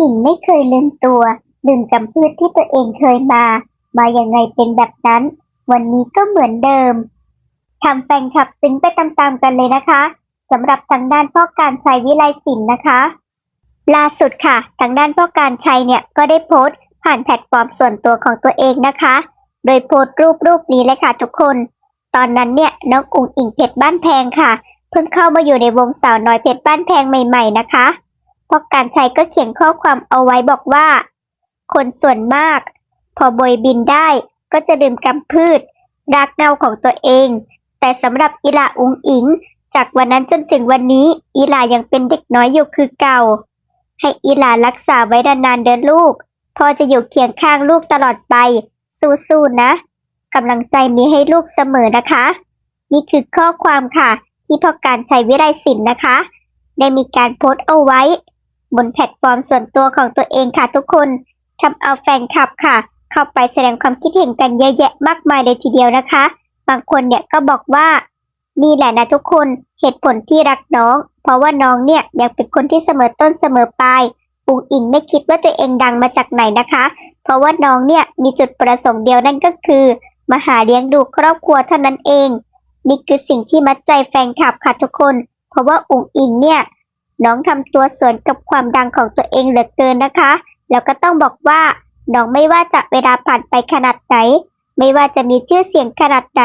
อิ่งไม่เคยลืมตัวลืมกำพืชที่ตัวเองเคยมา มาอย่างไงเป็นแบบนั้น วันนี้ก็เหมือนเดิมทำแฟนคลับซึ้งไปตามๆกันเลยนะคะสำหรับทางด้านพ่อการชัยวิไลศิลป์นะคะ ล่าสุดค่ะ ทางด้านพ่อการชัยเนี่ยก็ได้โพสต์ ผ่านแพลตฟอร์มส่วนตัวของตัวเองนะคะ โดยโพสต์รูปรูปนี้เลยค่ะทุกคน ตอนนั้นเนี่ยน้องอุ๋งอิงเพชรบ้านแพงค่ะ เพิ่งเข้ามาอยู่ในวงสาวน้อยเพชรบ้านแพงใหม่ ๆ นะคะ พ่อการชัยก็เขียนข้อความเอาไว้บอกว่า คนส่วนมาก พอบอยบินได้ก็จะดื่มกำพืช รักเงาของตัวเอง แต่สำหรับอีลาอุงอิง จากวันนั้นจนถึงวันนี้ อีลายังเป็นเด็กน้อยอยู่คือเก่า ให้อีลารักษาไว้นานๆเดินลูกพ่อจะอยู่เคียงข้างลูกตลอดไป สู้ๆนะกำลังใจมีให้ลูกเสมอนะคะ นี่คือข้อความค่ะ ที่พ่อการชัยวิไลศิลป์นะคะ ได้มีการโพสต์เอาไว้ บนแพลตฟอร์มส่วนตัวของตัวเองค่ะทุกคนทำเอาแฟนคลับค่ะ เข้าไปแสดงความคิดเห็นกันเยอะแยะมากมายเลยทีเดียวนะคะ บางคนเนี่ยก็บอกว่านี่แหละนะทุกคนเหตุผลที่รักน้อง เพราะว่าน้องเนี่ยยังเป็นคนที่เสมอต้นเสมอปลายอุงอิงไม่คิดว่าตัวเองดังมาจากไหนนะคะ เพราะว่าน้องเนี่ยมีจุดประสงค์เดียวนั่นก็คือมาหาเลี้ยงดูครอบครัวเท่านั้นเอง นี่คือสิ่งที่มัดใจแฟนคลับค่ะทุกคน เพราะว่าอุงอิงเนี่ย น้องทำตัวสวนกับความดังของตัวเองเหลือเกินนะคะ แล้วก็ต้องบอกว่า น้องไม่ว่าจะเวลาผ่านไปขนาดไหน ไม่ว่าจะมีชื่อเสียงขนาดไหน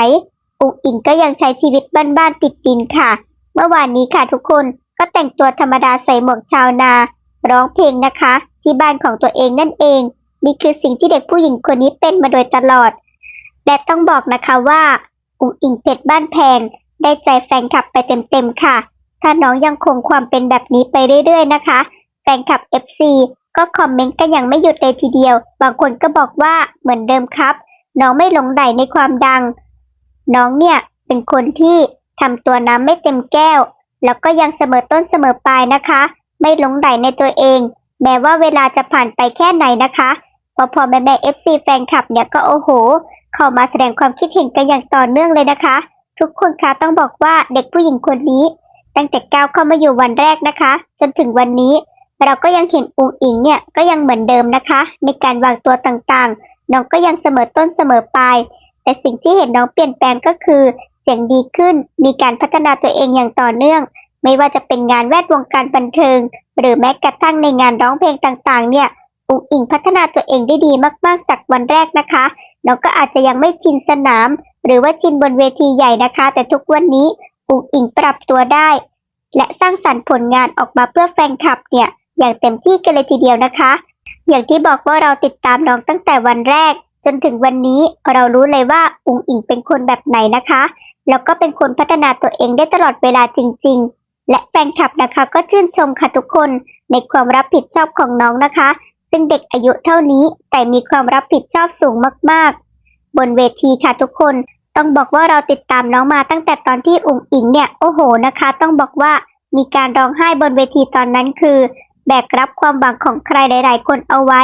อุงอิงก็ยังใช้ชีวิตบ้านๆติดดินค่ะ เมื่อวานนี้ค่ะทุกคนก็แต่งตัวธรรมดาใส่หมวกชาวนา ร้องเพลงนะคะ ที่บ้านของตัวเองนั่นเอง นี่คือสิ่งที่เด็กผู้หญิงคนนี้เป็นมาโดยตลอด และต้องบอกนะคะว่าอุ๋งอิงเพชรบ้านแพงได้ใจแฟนคลับไปเต็มๆค่ะ ถ้าน้องยังคงความเป็นแบบนี้ไปเรื่อยๆนะคะแฟนคลับ FC ก็คอมเมนต์กันอย่างไม่หยุดเลยทีเดียว บางคนก็บอกว่าเหมือนเดิมครับ น้องไม่หลงใหลในความดัง น้องเนี่ยเป็นคนที่ทำตัวน้ำไม่เต็มแก้ว แล้วก็ยังเสมอต้นเสมอปลายนะคะ ไม่หลงใหลในตัวเอง แม้ว่าเวลาจะผ่านไปแค่ไหนนะคะพอพอแม่แม่ FC แฟนคลับเนี่ยก็โอ้โห เข้ามาแสดงความคิดเห็นกันอย่างต่อเนื่องเลยนะคะ ทุกคนคะต้องบอกว่าเด็กผู้หญิงคนนี้ ตั้งแต่ก้าวเข้ามาอยู่วันแรกนะคะ จนถึงวันนี้ เราก็ยังเห็นอุงอิงเนี่ยก็ยังเหมือนเดิมนะคะ ในการวางตัวต่างๆ น้องก็ยังเสมอต้นเสมอปลายแต่สิ่งที่เห็นน้องเปลี่ยนแปลงก็คือ เสียงดีขึ้นมีการพัฒนาตัวเองอย่างต่อเนื่อง ไม่ว่าจะเป็นงานแวดวงการบันเทิง หรือแม้กระทั่งในงานร้องเพลงต่างๆ เนี่ยอุงอิงพัฒนาตัวเองได้ดีมากๆ จากวันแรกนะคะน้องก็อาจจะยังไม่ชินสนาม หรือว่าชินบนเวทีใหญ่นะคะ แต่ทุกวันนี้ อุงอิงปรับตัวได้ และสร้างสรรค์ผลงานออกมาเพื่อแฟนคลับเนี่ย อย่างเต็มที่กันเลยทีเดียวนะคะ อย่างที่บอกว่าเราติดตามน้องตั้งแต่วันแรก จนถึงวันนี้เรารู้เลยว่าอุงอิงเป็นคนแบบไหนนะคะ แล้วก็เป็นคนพัฒนาตัวเองได้ตลอดเวลาจริง ๆ และแฟนคลับนะคะก็ชื่นชมค่ะทุกคนในความรับผิดชอบของน้องนะคะ ซึ่งเด็กอายุเท่านี้แต่มีความรับผิดชอบสูงมากๆ บนเวทีค่ะทุกคน ต้องบอกว่าเราติดตามน้องมาตั้งแต่ตอนที่อุ๋งอิงเนี่ยโอ้โหนะคะ ต้องบอกว่ามีการร้องไห้บนเวทีตอนนั้นคือ แบกรับความหวังของใครหลาย ๆ คนเอาไว้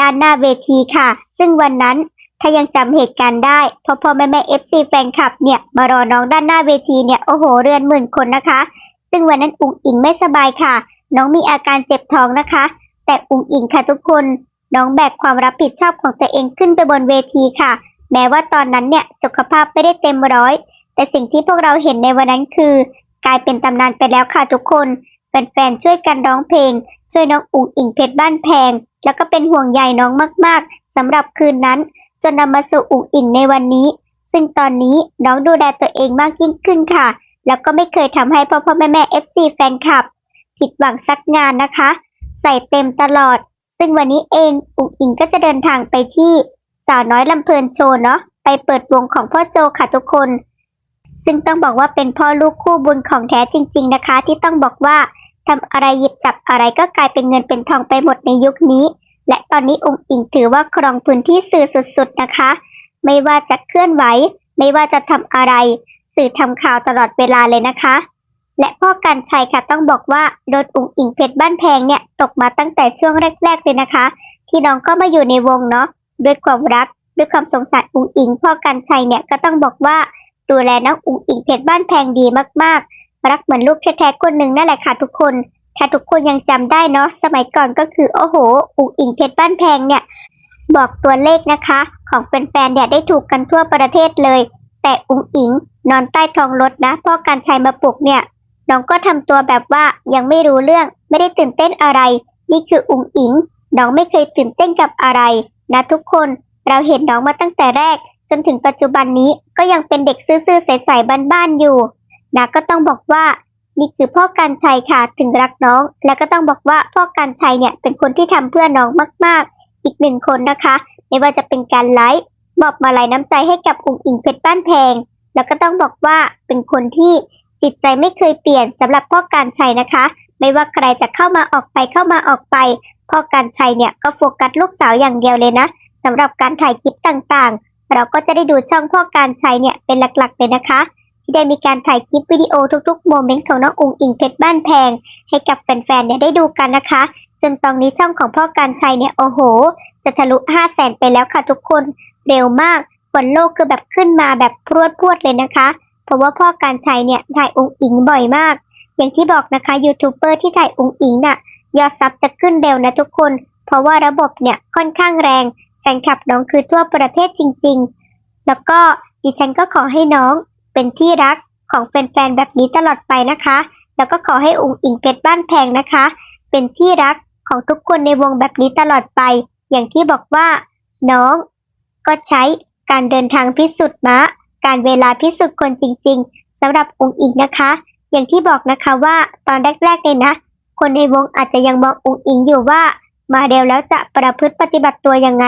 ด้านหน้าเวทีค่ะ ซึ่งวันนั้นถ้ายังจำเหตุการณ์ได้พอพอแม่แม่เอฟซีแฟนคลับเนี่ยมารอน้องด้านหน้าเวทีเนี่ยโอ้โหเรือนหมื่นคนนะคะ ซึ่งวันนั้นอุ๋งอิงไม่สบายค่ะ น้องมีอาการเจ็บท้องนะคะ แต่อุ๋งอิงค่ะทุกคน น้องแบกความรับผิดชอบของตัวเองขึ้นไปบนเวทีค่ะ แม้ว่าตอนนั้นเนี่ยสุขภาพไม่ได้เต็มร้อย แต่สิ่งที่พวกเราเห็นในวันนั้นคือ กลายเป็นตำนานไปแล้วค่ะทุกคนแฟนๆช่วยกันร้องเพลง ช่วยน้องอุ๋งอิงเพชรบ้านแพง แล้วก็เป็นห่วงใยน้องมากๆสำหรับคืนนั้น จนนำมาสู่อุ๋งอิงในวันนี้ ซึ่งตอนนี้น้องดูแลตัวเองมากยิ่งขึ้นค่ะ แล้วก็ไม่เคยทำให้พ่อพ่อแม่แม่เอฟซีแฟนคลับ ผิดหวังสักงานนะคะ ใส่เต็มตลอด ซึ่งวันนี้เองอุ๋งอิงก็จะเดินทางไปที่าวน้อยลำเพลินโชว์เนาะไปเปิดวงของพ่อโจค่ะทุกคน ซึ่งต้องบอกว่าเป็นพ่อลูกคู่บุญของแท้จริง ๆนะคะ ที่ต้องบอกว่าทำอะไรหยิบจับอะไรก็กลายเป็นเงินเป็นทองไปหมดในยุคนี้ และตอนนี้องค์อิงถือว่าครองพื้นที่สื่อสุดๆนะคะ ไม่ว่าจะเคลื่อนไหว ไม่ว่าจะทำอะไร สื่อทำข่าวตลอดเวลาเลยนะคะ และพ่อกันชัยค่ะต้องบอกว่าโดนอุ๋งอิงเพชรบ้านแพงเนี่ยตกมาตั้งแต่ช่วงแรก ๆเลยนะคะ ที่น้องก็มาอยู่ในวงเนาะ ด้วยความรักด้วยความสงสารอุ๋งอิงพ่อกันชัยเนี่ยก็ต้องบอกว่าดูแลน้องอุ๋งอิงเพชรบ้านแพงดีมากๆ รักเหมือนลูกแท้ๆคนหนึ่งนั่นแหละค่ะทุกคน ถ้าทุกคนยังจำได้เนาะสมัยก่อนก็คือโอ้โหอุ๋งอิงเพชรบ้านแพงเนี่ยบอกตัวเลขนะคะ ของแฟนๆเนี่ยได้ถูกกันทั่วประเทศเลย แต่อุ๋งอิงนอนใต้ท้องรถนะพ่อการชัยมาปลุกเนี่ยน้องก็ทำตัวแบบว่ายังไม่รู้เรื่องไม่ได้ตื่นเต้นอะไร นี่คืออุ๋งอิงน้องไม่เคยตื่นเต้นกับอะไร นะทุกคนเราเห็นน้องมาตั้งแต่แรก จนถึงปัจจุบันนี้ก็ยังเป็นเด็กซื่อๆใสๆบ้านๆอยู่นะก็ต้องบอกว่านี่คือพ่อการชัยค่ะถึงรักน้อง และก็ต้องบอกว่าพ่อการชัยเนี่ยเป็นคนที่ทำเพื่อน้องมากๆ อีกหนึ่งคนนะคะ ไม่ว่าจะเป็นการไลฟ์มอบมาลัยน้ำใจให้กับอุ๋งอิงเพชรบ้านแพง แล้วก็ต้องบอกว่าเป็นคนที่จิตใจไม่เคยเปลี่ยนสำหรับพ่อการชัยนะคะ ไม่ว่าใครจะเข้ามาออกไปเข้ามาออกไป พ่อการชัยเนี่ยก็โฟกัสลูกสาวอย่างเดียวเลยนะสำหรับการถ่ายคลิปต่างๆ เราก็จะได้ดูช่องพ่อการชัยเนี่ยเป็นหลักๆเลยนะคะ ที่ได้มีการถ่ายคลิปวิดีโอทุกๆโมเมนต์ของน้องอุงอิงเพชรบ้านแพง ให้กับแฟนๆเนี่ยได้ดูกันนะคะจนตอนนี้ช่องของพ่อการชัยเนี่ยโอ้โห จะทะลุ5 0 0แสนไปแล้วค่ะทุกคนเร็วมากฝนโลกคือแบบขึ้นมาแบบพรวดพรวดเลยนะคะ เพราะว่าพ่อการชัยเนี่ยถ่ายอุงอิงบ่อยมาก อย่างที่บอกนะคะยูทูบเบอร์ที่ถ่ายอุงอิงน่ะ ยอดซับจะขึ้นเร็วนะทุกคน เพราะว่าระบบเนี่ยค่อนข้างแรง แฟนคลับน้องคือทั่วประเทศจริง ๆ แล้วก็ดิฉันก็ขอให้น้องเป็นที่รักของแฟนๆแบบนี้ตลอดไปนะคะ แล้วก็ขอให้อุงอิงเพชรบ้านแพงนะคะ เป็นที่รักของทุกคนในวงแบบนี้ตลอดไป อย่างที่บอกว่า น้องก็ใช้การเดินทางพิสูจน์ม้าการเวลาพิสูจน์คนจริง ๆสำหรับอุงอิงนะคะ อย่างที่บอกนะคะว่าตอนแรกๆเลยนะ คนในวงอาจจะยังมองอุงอิงอยู่ว่า มาเร็วแล้วจะประพฤติปฏิบัติตัวยังไง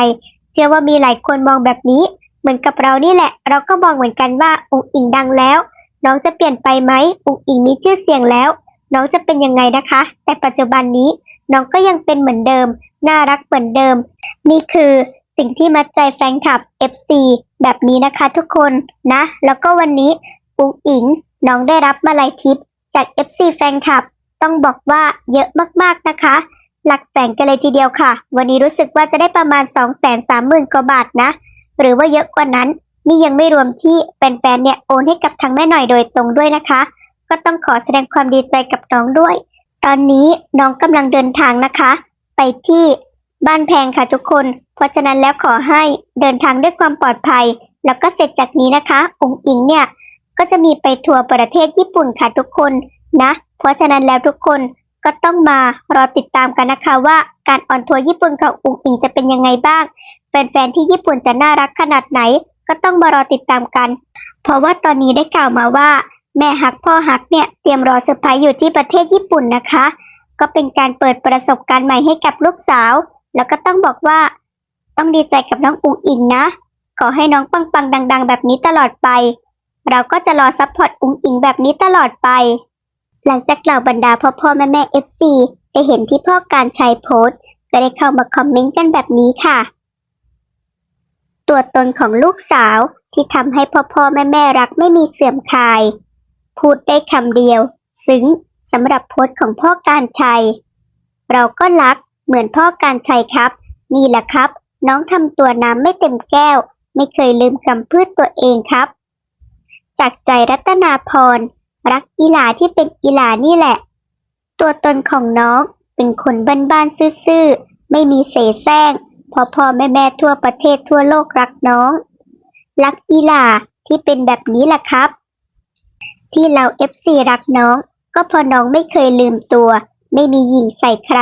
เชื่อว่ามีหลายคนมองแบบนี้ เหมือนกับเรานี่แหละ เราก็มองเหมือนกันว่าอุงอิงดังแล้ว น้องจะเปลี่ยนไปไหมอุงอิงมีชื่อเสียงแล้ว น้องจะเป็นยังไงนะคะ แต่ปัจจุบันนี้น้องก็ยังเป็นเหมือนเดิม น่ารักเหมือนเดิม นี่คือสิ่งที่มัดใจแฟนคลับ FC แบบนี้นะคะทุกคนนะ แล้วก็วันนี้อุงอิงน้องได้รับมาลัยทิปจาก FC แฟนคลับ ต้องบอกว่าเยอะมากๆนะคะ หลักแสนกันเลยทีเดียวค่ะ วันนี้รู้สึกว่าจะได้ประมาณ 2 3 0 0 0 0กว่าบาทนะ หรือว่าเยอะกว่านั้น นี่ยังไม่รวมที่แฟนๆเนี่ยโอนให้กับทางแม่หน่อยโดยตรงด้วยนะคะ ก็ต้องขอแสดงความดีใจกับน้องด้วย ตอนนี้น้องกำลังเดินทางนะคะ ไปที่บ้านแพงค่ะทุกคน เพราะฉะนั้นแล้วขอให้เดินทางด้วยความปลอดภัย แล้วก็เสร็จจากนี้นะคะองค์อิงเนี่ยก็จะมีไปทัวร์ประเทศญี่ปุ่นค่ะทุกคนนะ เพราะฉะนั้นแล้วทุกคนก็ต้องมารอติดตามกันนะคะว่าการออนทัวร์ญี่ปุ่นขององค์อิงจะเป็นยังไงบ้าง แฟนๆที่ญี่ปุ่นจะน่ารักขนาดไหน ก็ต้องมารอติดตามกัน เพราะว่าตอนนี้ได้ข่าวมาว่า แม่ฮักพ่อฮักเนี่ยเตรียมรอเซอร์ไพรส์อยู่ที่ประเทศญี่ปุ่นนะคะ ก็เป็นการเปิดประสบการณ์ใหม่ให้กับลูกสาว แล้วก็ต้องบอกว่า ต้องดีใจกับน้องอุงอิงนะ ขอให้น้องปังๆดัง ๆ แบบนี้ตลอดไป เราก็จะรอซัพพอร์ตอุงอิงแบบนี้ตลอดไป หลังจากเหล่าบรรดาพ่อพ่อแม่แม่เอฟซีได้เห็นที่พ่อการชัยโพสก็ได้เข้ามาคอมเมนต์กันแบบนี้ค่ะ ตัวตนของลูกสาวที่ทำให้พ่อพ่อแม่แม่รักไม่มีเสื่อมคลาย พูดได้คำเดียว ซึ้งสำหรับโพสของพ่อการชัย เราก็รักเหมือนพ่อการชัยครับ นี่แหละครับ น้องทำตัวน้ำไม่เต็มแก้ว ไม่เคยลืมกำพืชตัวเองครับ จากใจรัตนาพร รักอีหลาที่เป็นอีหลานี่แหละ ตัวตนของน้องเป็นคนบ้านๆซื่อๆ ไม่มีเสแสร้งพอพ่อแม่แม่ทั่วประเทศทั่วโลกรักน้อง รักอีหลาที่เป็นแบบนี้แหละครับ ที่เราเอฟซีรักน้อง ก็เพอน้องไม่เคยลืมตัว ไม่มีหยิงใส่ใคร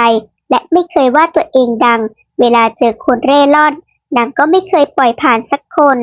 และไม่เคยว่าตัวเองดัง เวลาเจอคนเร่ร่อนนางก็ไม่เคยปล่อยผ่านสักคน